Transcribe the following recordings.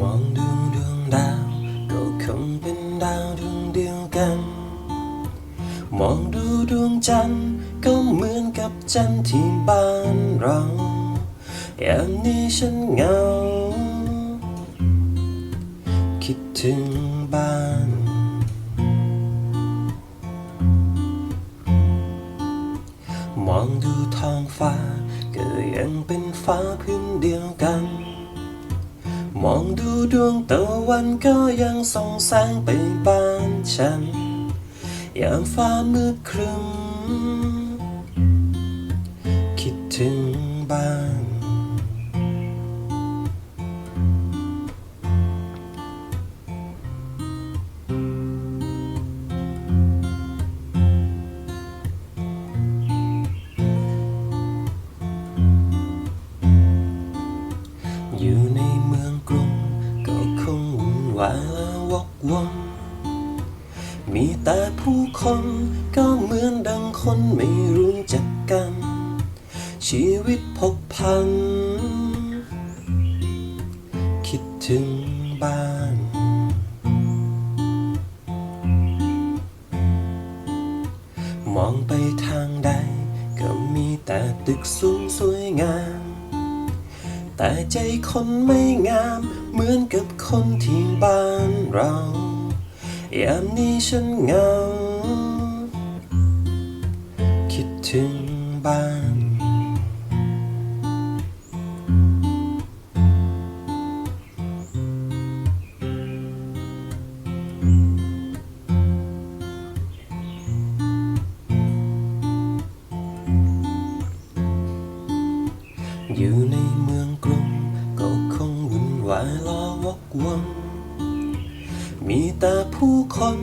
มองดูดวงดาว ก็คงเป็นดาวดวงเดียวกัน มองดูดวงจันทร์ก็เหมือนกับจันทร์ที่บ้านเราอย่างนี้ฉันเหงา คิดถึงบ้านมองดูท้องฟ้าก็ยังเป็นฟ้าพื้นเดียวกัน มองดูดวงตะวันก็ยังส่องแสงไปบ้านฉัน ยามฟ้ามืดครึ้ม คิดถึง ว่าละวกวนมีแต่ผู้คนก็เหมือนดังคนไม่รู้จักกัน ชีวิตพกพัน คิดถึงบ้านมองไปทางใด ก็มีแต่ตึกสูงสวยงาม แต่ใจคนไม่งาม คนที่บ้านเรายามนี้ฉันเหงา คิดถึงบ้าน อยู่ใน วายล้อวกวนมีแต่ผู้คน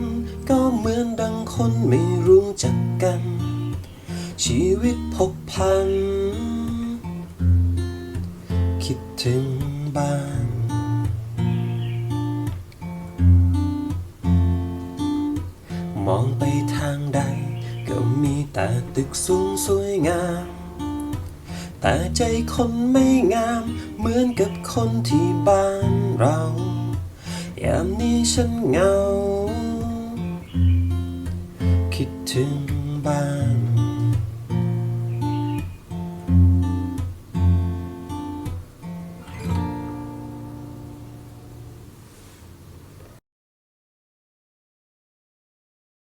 ก็เหมือนดังคนไม่รู้จักกัน ชีวิตพกพัน คิดถึงบ้านมองไปทางใด ก็มีแต่ตึกสูงสวยงาม แต่ใจคนไม่งาม เหมือนกับคนที่บ้านเรา ยามนี้ฉันเหงา คิดถึงบ้าน